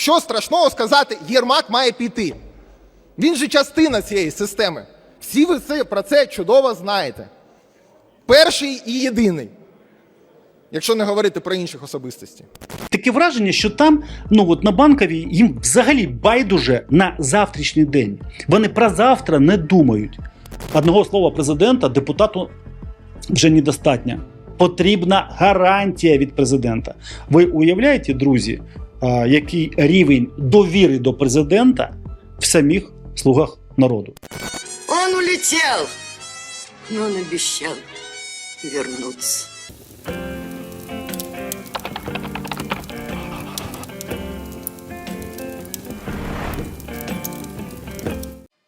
Що страшного сказати, Єрмак має піти. Він же частина цієї системи. Всі ви це, про це чудово знаєте. Перший і єдиний. Якщо не говорити про інших особистостей. Таке враження, що там, ну от на банковій, їм взагалі байдуже на завтрашній день. Вони про завтра не думають. Одного слова президента депутату вже недостатньо. Потрібна гарантія від президента. Ви уявляєте, друзі, який рівень довіри до президента в самих слугах народу? Он улетел, но он обещал вернуться.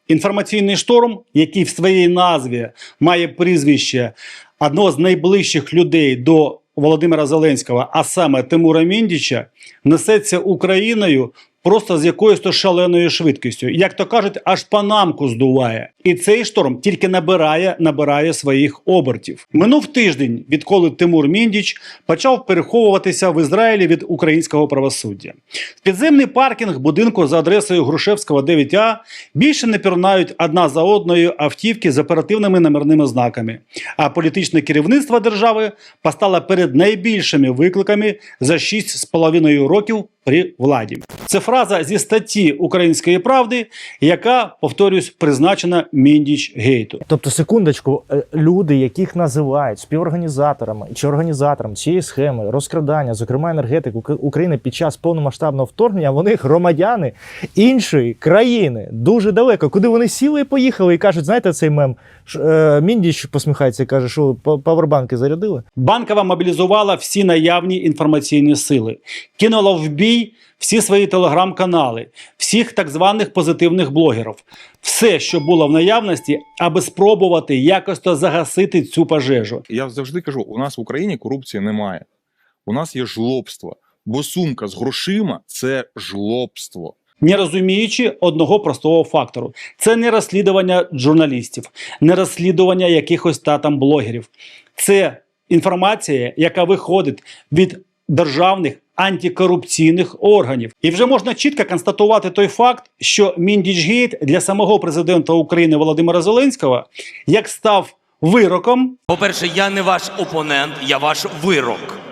Інформаційний шторм, який в своїй назві має прізвище одного з найближчих людей до Володимира Зеленського, а саме Тимура Міндіча, несеться Україною просто з якоюсь то шаленою швидкістю. Як то кажуть, аж панамку здуває. І цей шторм тільки набирає, набирає своїх обертів. Минув тиждень, відколи Тимур Міндіч почав переховуватися в Ізраїлі від українського правосуддя. В підземний паркінг будинку за адресою Грушевського 9А більше не пірнають одна за одною автівки з оперативними номерними знаками. А політичне керівництво держави постало перед найбільшими викликами за 6,5 років при владі. Це фраза зі статті Української правди, яка, повторюсь, призначена Міндіч Гейту. Тобто, секундочку, е, люди, яких називають співорганізаторами чи організатором цієї схеми розкрадання, зокрема енергетик України під час повномасштабного вторгнення, вони громадяни іншої країни дуже далеко, куди вони сіли і поїхали, і кажуть, знаєте, цей мем е, Міндіч посміхається і каже, що па- павербанки зарядили. Банкова мобілізувала всі наявні інформаційні сили, кинула в бій всі свої телеграм-канали, всіх так званих позитивних блогерів, все, що було в наявності, аби спробувати якось то загасити цю пожежу. Я завжди кажу: у нас в Україні корупції немає. У нас є жлобство. Бо сумка з грошима це жлобство. не розуміючи одного простого фактору: це не розслідування журналістів, не розслідування якихось та там блогерів. Це інформація, яка виходить від державних антикорупційних органів. І вже можна чітко констатувати той факт, що Міндічгейт для самого президента України Володимира Зеленського як став вироком. По-перше, я не ваш опонент, я ваш вирок.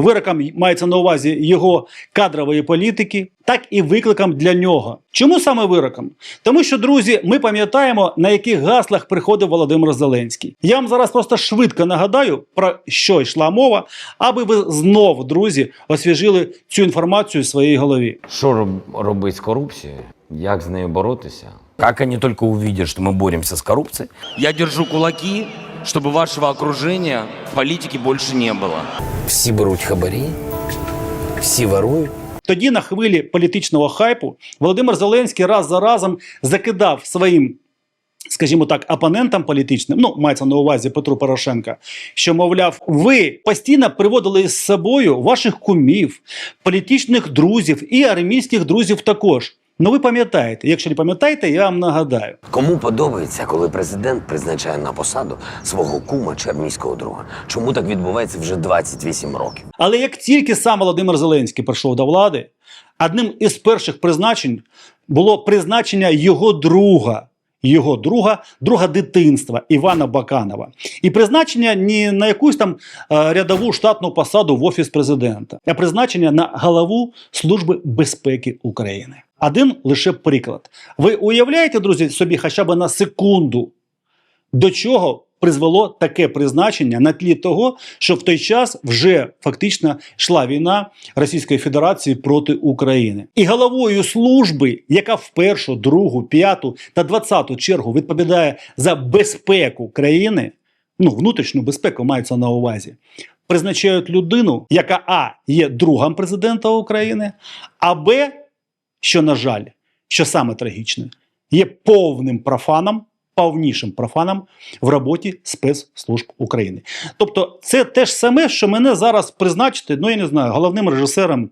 Вироком мається на увазі його кадрової політики, так і викликом для нього. Чому саме вироком? Тому що, друзі, ми пам'ятаємо, на яких гаслах приходив Володимир Зеленський. Я вам зараз просто швидко нагадаю, про що йшла мова, аби ви знов, друзі, освіжили цю інформацію в своїй голові. Що роб- робити з корупцією? Як з нею боротися? Как они только увидят, что мы боремся с коррупцией, Я держу кулаки, чтобы вашего окружения политики больше не было. всі беруть хабарі, всі ворують. Тоді на хвилі політичного хайпу Володимир Зеленський раз за разом закидав своїм. Скажімо так, опонентам політичним, ну мається на увазі Петру Порошенка, що мовляв, ви постійно приводили з собою ваших кумів, політичних друзів і армійських друзів також. Ну ви пам'ятаєте, якщо не пам'ятаєте, я вам нагадаю. Кому подобається, коли президент призначає на посаду свого кума чи армійського друга? Чому так відбувається вже 28 років? Але як тільки сам Володимир Зеленський прийшов до влади, одним із перших призначень було призначення його друга. Його друга, друга дитинства Івана Баканова, і призначення не на якусь там е, рядову штатну посаду в офіс президента, а призначення на голову Служби безпеки України. Один лише приклад. Ви уявляєте, друзі, собі хоча б на секунду, до чого призвело таке призначення на тлі того, що в той час вже фактично йшла війна Російської Федерації проти України, і головою служби, яка в першу, другу, п'яту та двадцяту чергу відповідає за безпеку країни, ну внутрішню безпеку мається на увазі. Призначають людину, яка А є другом президента України, а Б, що на жаль, що саме трагічне, є повним профаном, повнішим профаном в роботі спецслужб України. Тобто, це те ж саме, що мене зараз призначити, ну я не знаю, головним режисером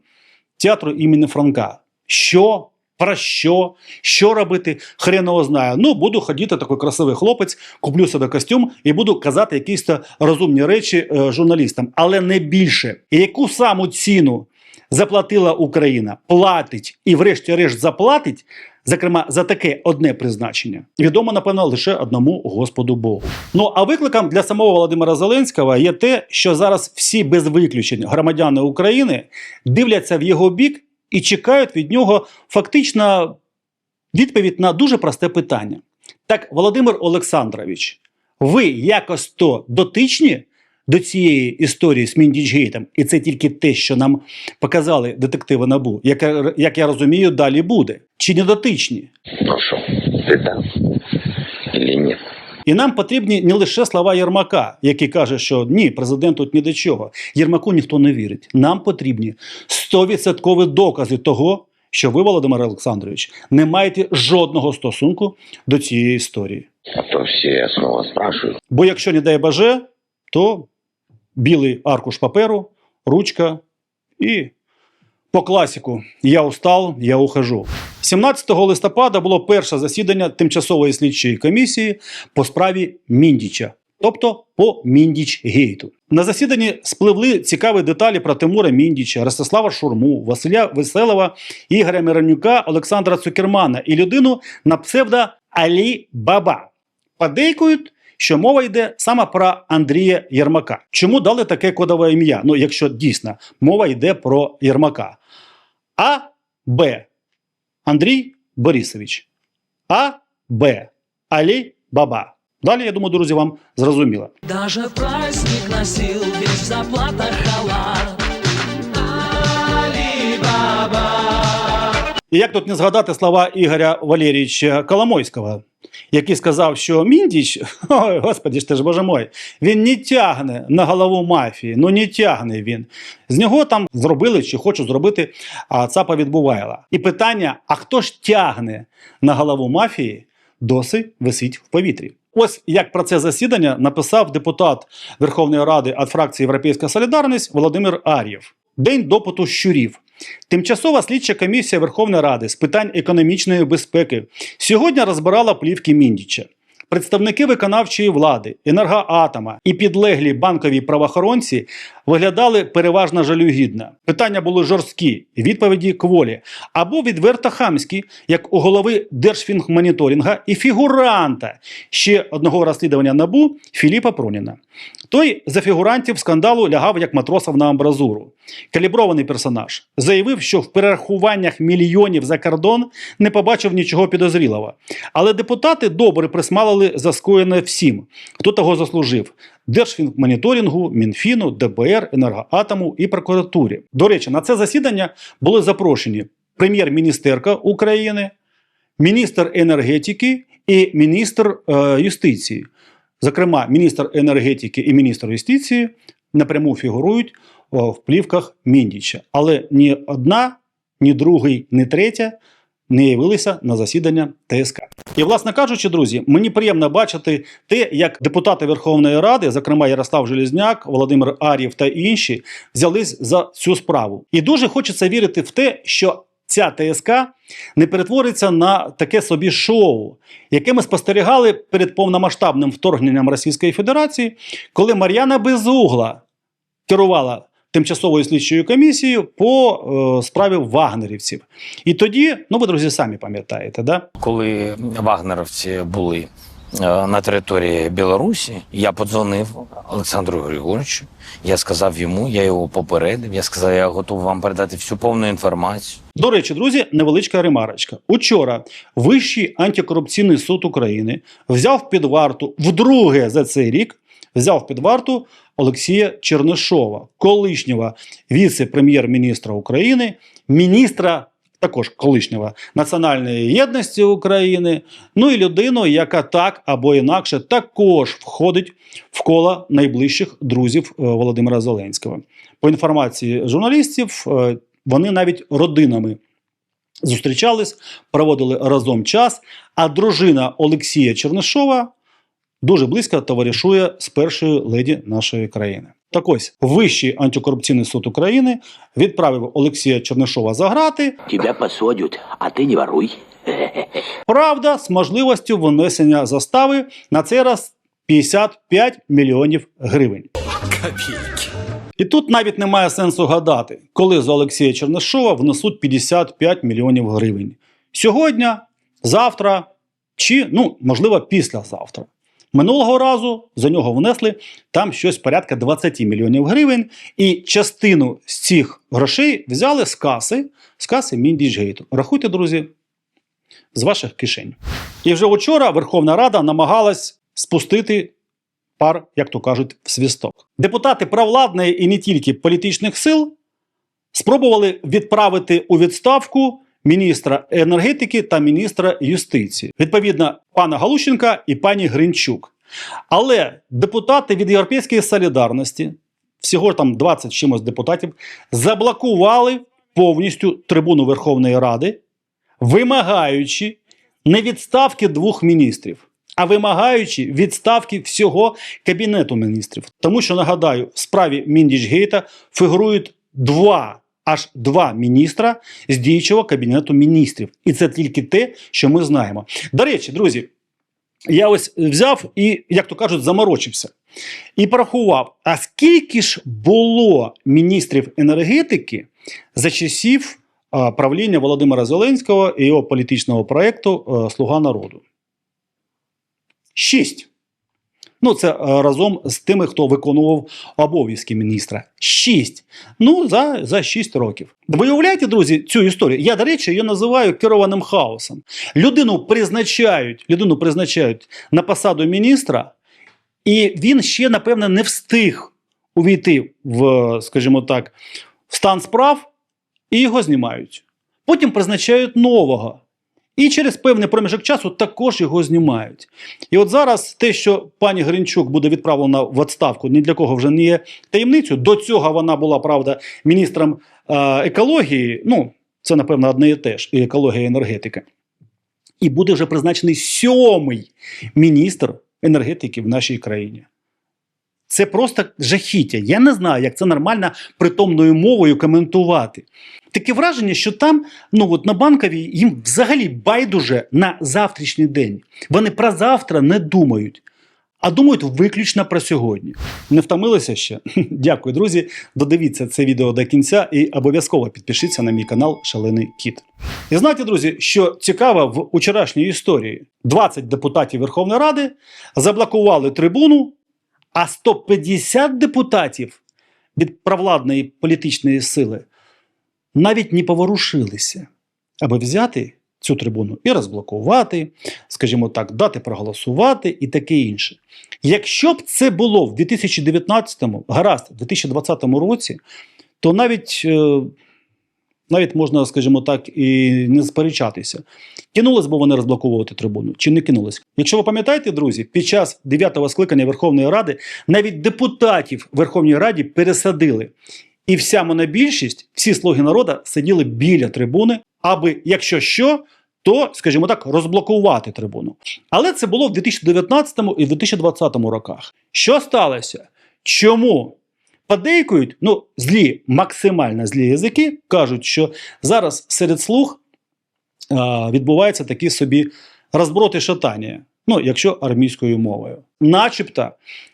театру імені Франка. Що? Про що? Що робити? Хреново знаю. Ну, буду ходити такий красивий хлопець, куплю собі костюм і буду казати якісь то розумні речі е, журналістам, але не більше. І яку саму ціну заплатила Україна, платить і, врешті-решт, заплатить, зокрема, за таке одне призначення, відомо, напевно, лише одному Господу Богу. Ну а викликом для самого Володимира Зеленського є те, що зараз всі без виключень громадяни України дивляться в його бік і чекають від нього фактично відповідь на дуже просте питання. Так, Володимир Олександрович, ви якось то дотичні до цієї історії з Міндічгейтом, і це тільки те, що нам показали детективи НАБУ, як, як я розумію, далі буде. Чи не дотичні? Ну що, ти там? Или ні? І нам потрібні не лише слова Єрмака, який каже, що ні, президент тут ні до чого. Єрмаку ніхто не вірить. Нам потрібні 100% докази того, що ви, Володимир Олександрович, не маєте жодного стосунку до цієї історії. А то всі знову спрашують. Бо якщо не дай боже, то білий аркуш паперу, ручка і по класіку я устал, я ухожу. 17 листопада було перше засідання тимчасової слідчої комісії по справі Міндіча, тобто по Міндіч-гейту. На засіданні спливли цікаві деталі про Тимура Міндіча, Ростислава Шурму, Василя Веселова, Ігоря Миронюка, Олександра Цукермана і людину на псевдо Алі Баба. Подейкують, що мова йде саме про Андрія Єрмака. Чому дали таке кодове ім'я? Ну, якщо дійсно мова йде про Єрмака. А Б. Андрій Борисович. А Б. Алі Баба. Далі, я думаю, друзі, вам зрозуміло. Даже в праздник носил весь заплата халат. І як тут не згадати слова Ігоря Валерійовича Коломойського, який сказав, що Міндіч, ой, господи ж ти ж боже мой, він не тягне на голову мафії. Ну не тягне він. З нього там зробили чи хочуть зробити а, ЦАПа відбувайла. І питання: а хто ж тягне на голову мафії, досі висить в повітрі. Ось як про це засідання написав депутат Верховної Ради від фракції Європейська Солідарність Володимир Ар'єв. День допиту щурів. Тимчасова слідча комісія Верховної Ради з питань економічної безпеки сьогодні розбирала плівки Міндіча. Представники виконавчої влади, енергоатома і підлеглі банкові правоохоронці виглядали переважно жалюгідно. Питання були жорсткі, відповіді кволі або відверто хамські, як у голови Держфінмоніторинга і фігуранта ще одного розслідування набу Філіпа Проніна. Той за фігурантів скандалу лягав як матросов на амбразуру. Калібрований персонаж заявив, що в перерахуваннях мільйонів за кордон не побачив нічого підозрілого. Але депутати добре присмалили за скоєне всім, хто того заслужив: Держфінмоніторингу, Мінфіну, ДБР, Енергоатому і прокуратурі. До речі, на це засідання були запрошені прем'єр-міністерка України, міністр енергетики і міністр е, юстиції. Зокрема, міністр енергетики і міністр юстиції напряму фігурують о, в плівках Міндіча. Але ні одна, ні другий, ні третя не явилися на засідання ТСК. І, власне кажучи, друзі, мені приємно бачити те, як депутати Верховної Ради, зокрема Ярослав Желізняк, Володимир Ар'єв та інші, взялись за цю справу. І дуже хочеться вірити в те, що ця ТСК не перетвориться на таке собі шоу, яке ми спостерігали перед повномасштабним вторгненням Російської Федерації, коли Мар'яна Безугла керувала тимчасовою слідчою комісією по е, справі вагнерівців. І тоді, ну ви друзі, самі пам'ятаєте, да? Коли вагнеровці були е, на території Білорусі, я подзвонив Олександру Григоровичу. Я сказав йому, я його попередив. Я сказав, я готовий вам передати всю повну інформацію. До речі, друзі, невеличка ремарочка. Учора Вищий антикорупційний суд України взяв під варту вдруге за цей рік. Взяв під варту Олексія Чернишова, колишнього віце-прем'єр-міністра України, міністра також колишнього національної єдності України. Ну і людину, яка так або інакше також входить в коло найближчих друзів е, Володимира Зеленського. По інформації журналістів, е, вони навіть родинами зустрічались, проводили разом час. А дружина Олексія Чернишова дуже близько товаришує з першою леді нашої країни. Так ось Вищий антикорупційний суд України відправив Олексія Чернишова за грати. Тебя посадять, а ти не воруй. Правда, з можливістю винесення застави на цей раз 55 мільйонів гривень. І тут навіть немає сенсу гадати, коли з Олексія Чернишова внесуть 55 мільйонів гривень. Сьогодні, завтра чи, ну, можливо, післязавтра. Минулого разу за нього внесли там щось порядка 20 мільйонів гривень, і частину з цих грошей взяли з каси, з каси Міндічгейту. Рахуйте, друзі, з ваших кишень. І вже вчора Верховна Рада намагалась спустити пар, як то кажуть, в свісток. Депутати провладної і не тільки політичних сил спробували відправити у відставку міністра енергетики та міністра юстиції, відповідно, пана Галущенка і пані Гринчук. Але депутати від Європейської солідарності, всього там 20 чимось депутатів, заблокували повністю трибуну Верховної Ради, вимагаючи не відставки двох міністрів, а вимагаючи відставки всього кабінету міністрів. Тому що нагадаю, в справі Міндічгейта фігурують два. Аж два міністра з діючого кабінету міністрів, і це тільки те, що ми знаємо. До речі, друзі, я ось взяв і, як то кажуть, заморочився і порахував, а скільки ж було міністрів енергетики за часів правління Володимира Зеленського і його політичного проєкту е, Слуга народу? Шість. Ну, це е, разом з тими, хто виконував обов'язки міністра. Шість. Ну, за, за шість років. Ви уявляєте, друзі, цю історію? Я, до речі, її називаю керованим хаосом. Людину призначають, людину призначають на посаду міністра, і він ще, напевне, не встиг увійти в, скажімо так, в стан справ, і його знімають. Потім призначають нового. І через певний проміжок часу також його знімають. І от зараз те, що пані Гринчук буде відправлена в відставку, ні для кого вже не є таємницею. До цього вона була, правда, міністром е, екології. Ну, це, напевно, одне і те ж, і екологія і енергетика. І буде вже призначений сьомий міністр енергетики в нашій країні. Це просто жахіття. Я не знаю, як це нормально притомною мовою коментувати. Таке враження, що там, ну от на банковій, їм взагалі байдуже на завтрашній день. Вони про завтра не думають, а думають виключно про сьогодні. Не втомилися ще? Дякую, друзі. Додивіться це відео до кінця і обов'язково підпишіться на мій канал Шалений Кіт. І знаєте, друзі, що цікаво в учорашній історії: 20 депутатів Верховної Ради заблокували трибуну, а 150 депутатів від провладної політичної сили навіть не поворушилися, аби взяти цю трибуну і розблокувати, скажімо так, дати проголосувати і таке інше. Якщо б це було в 2019-му, гаразд, в 2020 році, то навіть, е, навіть можна, скажімо так, і не сперечатися. Кинулись би вони розблоковувати трибуну чи не кинулись? Якщо ви пам'ятаєте, друзі, під час 9-го скликання Верховної Ради навіть депутатів Верховній Раді пересадили. І вся монобільшість, всі слуги народу сиділи біля трибуни, аби, якщо що, то, скажімо так, розблокувати трибуну. Але це було в 2019 і 2020 роках. Що сталося? Чому? Подейкують, ну, злі, максимально злі язики кажуть, що зараз серед слуг а, відбувається такі собі розброти шатання. Ну, якщо армійською мовою, начебто,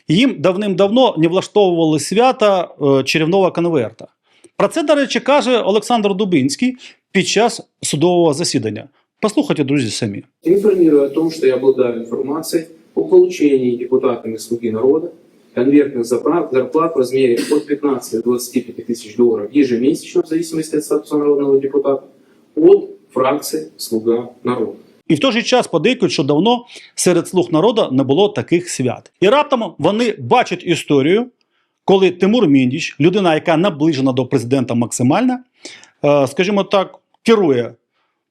їм давним-давно не влаштовували свята е, чарівного конверта. Про це, до речі, каже Олександр Дубинський під час судового засідання. Послухайте, друзі, самі. Информирую о том, что я обладаю информацией о получении депутатами «Слуги народа» конвертных зарплат в размере от 15 до 25 тысяч долларов ежемесячно, в зависимости от статуса народного депутата, от фракции «Слуга народа». І в той же час подейкують, що давно серед слуг народу не було таких свят. І раптом вони бачать історію, коли Тимур Міндіч, людина, яка наближена до президента максимально, е, скажімо так, керує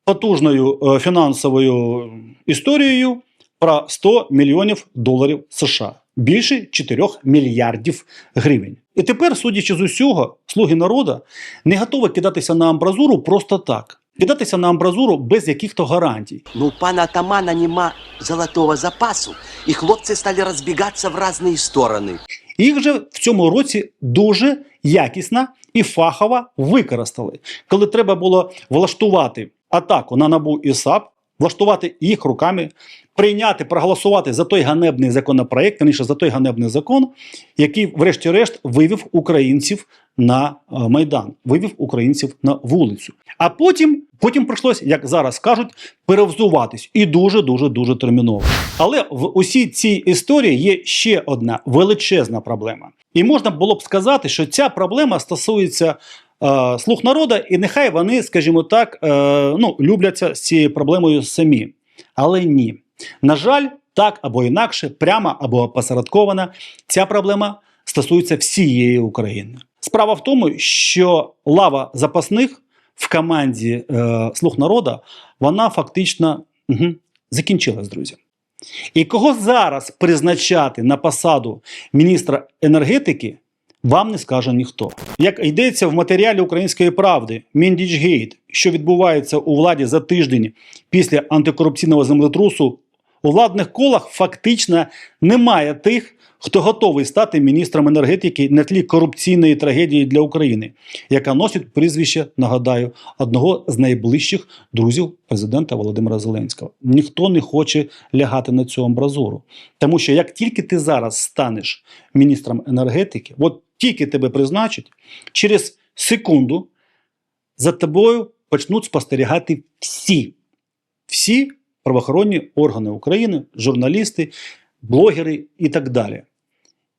потужною е, фінансовою історією про 100 мільйонів доларів США. Більше 4 мільярдів гривень. І тепер, судячи з усього, слуги народу не готові кидатися на амбразуру просто так. Кидатися на амбразуру без яких-то гарантій. Ну, у пана атамана нема золотого запасу, і хлопці стали розбігатися в різні сторони. Їх же в цьому році дуже якісно і фахово використали. Коли треба було влаштувати атаку на набу і САП, влаштувати їх руками, прийняти, проголосувати за той ганебний законопроект, верніше, за той ганебний закон, який, врешті-решт, вивів українців на е, майдан, вивів українців на вулицю. А потім, потім прийшлось, як зараз кажуть, перевзуватись і дуже, дуже, дуже терміново. Але в усій цій історії є ще одна величезна проблема. І можна було б сказати, що ця проблема стосується е, слуг народу, і нехай вони, скажімо так, е, ну, любляться з цією проблемою самі. Але ні. На жаль, так або інакше, прямо або опосередковано, ця проблема стосується всієї України. Справа в тому, що лава запасних в команді е, слуг народу, вона фактично угу, закінчилась, друзі. І кого зараз призначати на посаду міністра енергетики, вам не скаже ніхто. Як йдеться в матеріалі Української правди Міндічгейт, що відбувається у владі за тиждень після антикорупційного землетрусу, у владних колах фактично немає тих, хто готовий стати міністром енергетики на тлі корупційної трагедії для України, яка носить прізвище, нагадаю, одного з найближчих друзів президента Володимира Зеленського. Ніхто не хоче лягати на цю амбразуру. Тому що як тільки ти зараз станеш міністром енергетики, от тільки тебе призначать, через секунду за тобою почнуть спостерігати всі, всі правоохоронні органи України, журналісти, блогери і так далі.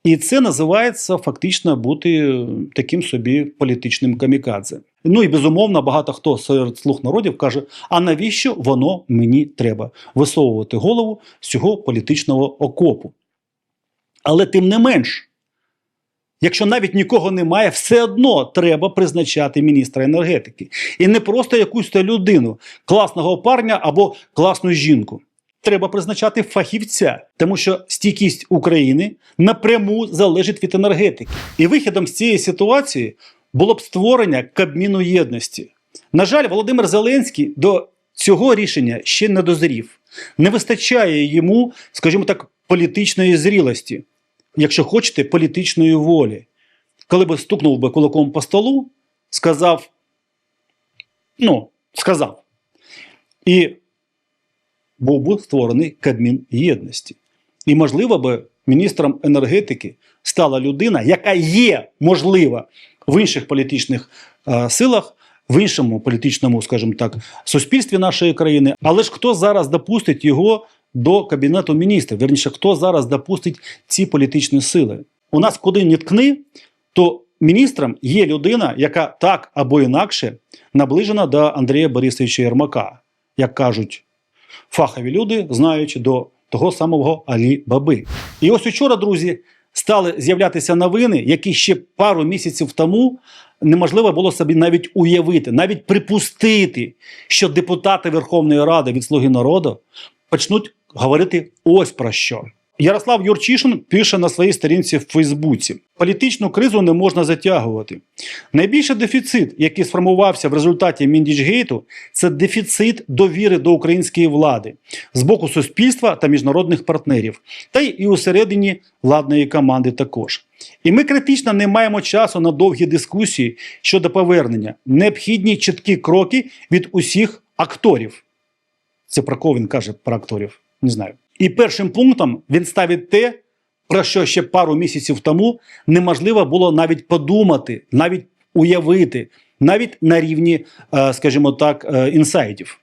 І це називається фактично бути таким собі політичним камікадзе. Ну і безумовно, багато хто серед слуг народів каже: а навіщо воно мені треба висовувати голову з цього політичного окопу? Але тим не менш, якщо навіть нікого немає, все одно треба призначати міністра енергетики. І не просто якусь людину, класного парня або класну жінку. Треба призначати фахівця, тому що стійкість України напряму залежить від енергетики. І вихідом з цієї ситуації було б створення Кабміну єдності. На жаль, Володимир Зеленський до цього рішення ще не дозрів. Не вистачає йому, скажімо так, політичної зрілості, якщо хочете, політичної волі. Коли би стукнув би кулаком по столу, сказав, ну, сказав. І був би створений Кабмін єдності. І, можливо, би міністром енергетики стала людина, яка є можлива в інших політичних е, силах, в іншому політичному, скажімо так, суспільстві нашої країни. Але ж хто зараз допустить його до кабінету міністрів? Верніше, хто зараз допустить ці політичні сили? У нас куди не ткни, то міністром є людина, яка так або інакше наближена до Андрія Борисовича Єрмака, як кажуть фахові люди, знаючи до того самого Алі Баби. І ось учора, друзі, стали з'являтися новини, які ще пару місяців тому неможливо було собі навіть уявити, навіть припустити, що депутати Верховної Ради від Слуги народу почнуть говорити ось про що. Ярослав Юрчишин пише на своїй сторінці в Фейсбуці: політичну кризу не можна затягувати. Найбільший дефіцит, який сформувався в результаті Міндічгейту, це дефіцит довіри до української влади з боку суспільства та міжнародних партнерів, та й і усередині владної команди також. І ми критично не маємо часу на довгі дискусії щодо повернення. Необхідні чіткі кроки від усіх акторів. Це про кого він каже про акторів? Не знаю. І першим пунктом він ставить те, про що ще пару місяців тому неможливо було навіть подумати, навіть уявити, навіть на рівні, е, скажімо так, е, інсайдів.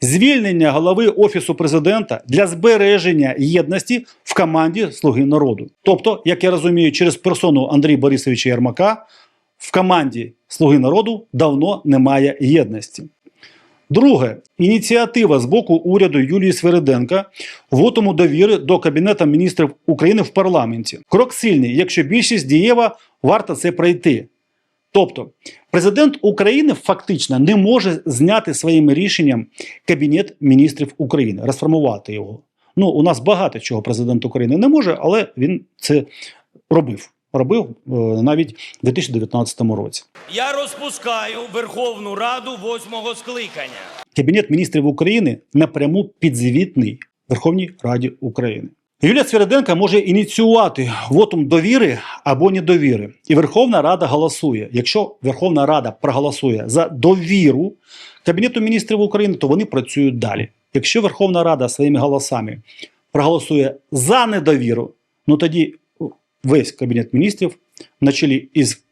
Звільнення голови офісу президента для збереження єдності в команді Слуги народу. Тобто, як я розумію, через персону Андрія Борисовича Єрмака в команді Слуги народу давно немає єдності. Друге, ініціатива з боку уряду Юлії Свериденка вотому довіри до Кабінету міністрів України в парламенті. Крок сильний, якщо більшість дієва, варто це пройти. Тобто, президент України фактично не може зняти своїм рішенням Кабінет міністрів України, розформувати його. Ну, у нас багато чого президент України не може, але він це робив. Робив е, навіть у 2019 році. Я розпускаю Верховну Раду восьмого скликання. Кабінет міністрів України напряму підзвітний Верховній Раді України. Юлія Свириденка може ініціювати вотум довіри або недовіри. І Верховна Рада голосує. Якщо Верховна Рада проголосує за довіру Кабінету міністрів України, то вони працюють далі. Якщо Верховна Рада своїми голосами проголосує за недовіру, ну тоді весь Кабінет міністрів на чолі із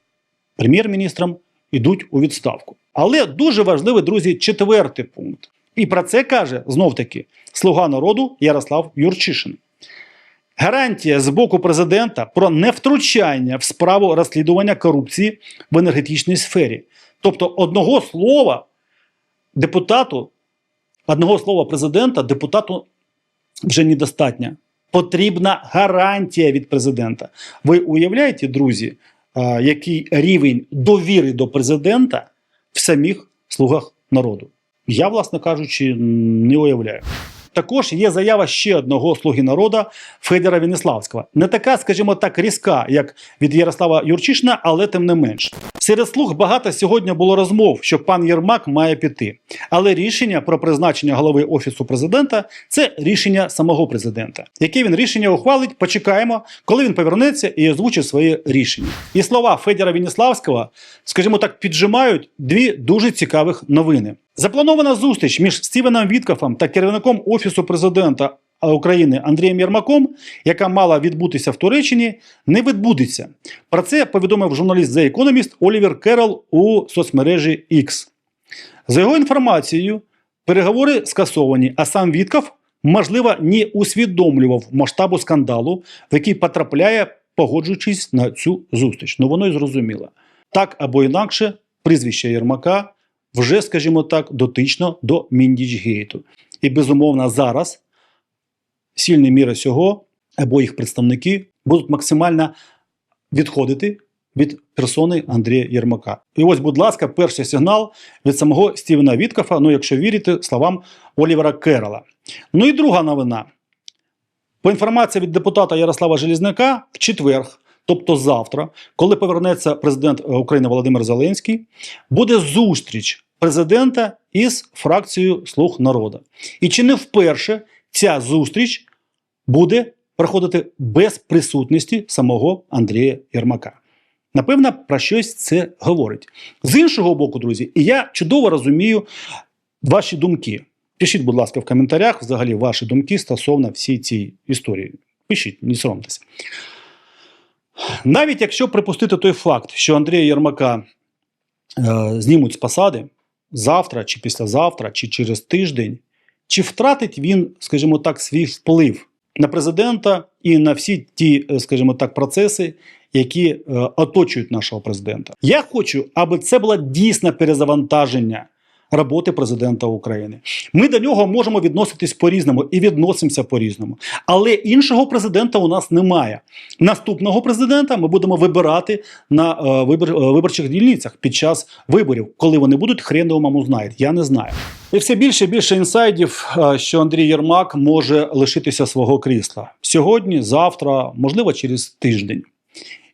прем'єр-міністром йдуть у відставку. Але дуже важливий, друзі, четвертий пункт. І про це каже знов таки слуга народу Ярослав Юрчишин. Гарантія з боку президента про невтручання в справу розслідування корупції в енергетичній сфері. Тобто одного слова депутату, одного слова президента депутату вже недостатньо. Потрібна гарантія від президента. Ви уявляєте, друзі, який рівень довіри до президента в самих слугах народу? Я, власне кажучи, не уявляю. Також є заява ще одного слуги народу Федора Веніславського. Не така, скажімо так, різка, як від Ярослава Юрчишина, але тим не менш. Серед слуг багато сьогодні було розмов, що пан Єрмак має піти. Але рішення про призначення голови офісу президента це рішення самого президента. Яке він рішення ухвалить, почекаємо, коли він повернеться і озвучить своє рішення. І слова Федора Веніславського, скажімо так, піджимають дві дуже цікавих новини. Запланована зустріч між Стівеном Віткофом та керівником офісу президента України Андрієм Єрмаком, яка мала відбутися в Туреччині, не відбудеться. Про це повідомив журналіст The Economist Олівер Керол у соцмережі X. За його інформацією, переговори скасовані, а сам Вітков, можливо, не усвідомлював масштабу скандалу, в який потрапляє, погоджуючись на цю зустріч. Ну воно й зрозуміло. Так або інакше, прізвище Єрмака вже, скажімо так, дотично до Міндічгейту. І безумовно зараз сильні міри цього або їх представники будуть максимально відходити від персони Андрія Єрмака. І ось, будь ласка, перший сигнал від самого Стівена Віткофа, ну якщо вірити словам Олівера Керола. Ну і друга новина. По інформації від депутата Ярослава Желізняка, в четверг, тобто завтра, коли повернеться президент е, України Володимир Зеленський, буде зустріч президента із фракцією Слуг народу. І чи не вперше ця зустріч буде проходити без присутності самого Андрія Єрмака? Напевно, про щось це говорить. З іншого боку, друзі, і я чудово розумію ваші думки. Пишіть, будь ласка, в коментарях взагалі ваші думки стосовно всій цій історії. Пишіть, не соромтеся. Навіть якщо припустити той факт, що Андрія Єрмака е, знімуть з посади завтра, чи післязавтра, чи через тиждень, чи втратить він, скажімо так, свій вплив на президента і на всі ті, е, скажімо так, процеси, які е, оточують нашого президента. Я хочу, аби це було дійсне перезавантаження роботи президента України. Ми до нього можемо відноситись по-різному і відносимося по-різному. Але іншого президента у нас немає. Наступного президента ми будемо вибирати на е, вибор, е, виборчих дільницях під час виборів, коли вони будуть, хрен його маму знають. Я не знаю. І все більше і більше інсайдів, е, що Андрій Єрмак може лишитися свого крісла сьогодні, завтра, можливо, через тиждень.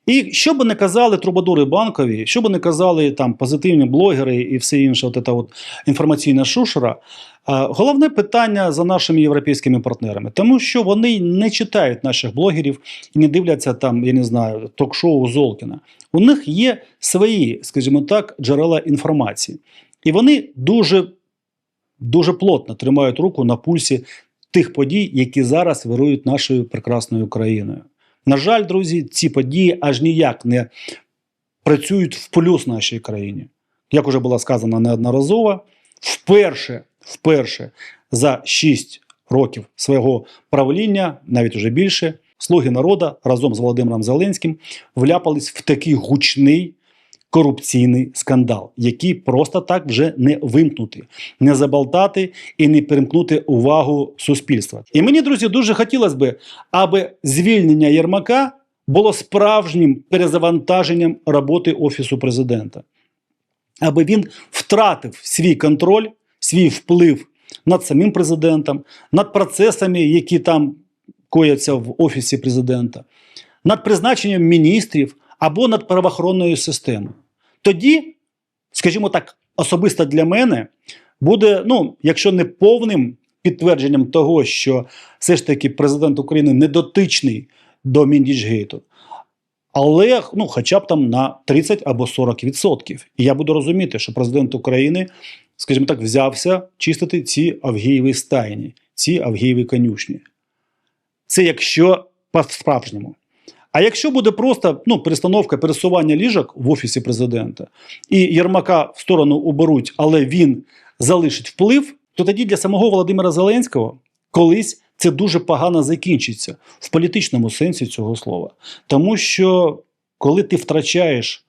І що би не казали трубадури банкові, що би не казали там позитивні блогери і все інше, от ця от інформаційна шушера. Головне питання за нашими європейськими партнерами, тому що вони не читають наших блогерів і не дивляться там, я не знаю, ток-шоу Золкіна. У них є свої, скажімо так, джерела інформації. І вони дуже, дуже плотно тримають руку на пульсі тих подій, які зараз вирують нашою прекрасною країною. На жаль, друзі, ці події аж ніяк не працюють в плюс нашій країні. Як уже було сказано неодноразово, вперше, вперше за 6 років свого правління, навіть уже більше, слуги народу разом з Володимиром Зеленським вляпались в такий гучний корупційний скандал, який просто так вже не вимкнути, не заболтати і не перемкнути увагу суспільства. І мені, друзі, дуже хотілося би, аби звільнення Єрмака було справжнім перезавантаженням роботи Офісу президента, аби він втратив свій контроль, свій вплив над самим президентом, над процесами, які там кояться в Офісі президента, над призначенням міністрів або над правоохоронною системою. Тоді, скажімо так, особисто для мене буде, ну, якщо не повним підтвердженням того, що все ж таки президент України не дотичний до Міндічгейту. Але ну, хоча б там на 30 або 40 відсотків. І я буду розуміти, що президент України, скажімо так, взявся чистити ці Авгієві стайні, ці Авгієві конюшні. Це якщо по-справжньому. А якщо буде просто ну, перестановка пересування ліжок в офісі президента, і Єрмака в сторону уберуть, але він залишить вплив, то тоді для самого Володимира Зеленського колись це дуже погано закінчиться в політичному сенсі цього слова. Тому що коли ти втрачаєш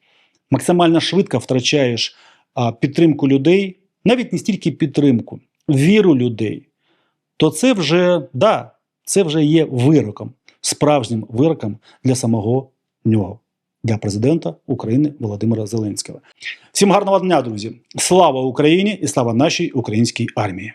максимально швидко втрачаєш а, підтримку людей, навіть не стільки підтримку, віру людей, то це вже да, це вже є вироком, справжнім вироком для самого нього, для президента України Володимира Зеленського. Всім гарного дня, друзі! Слава Україні і слава нашій українській армії!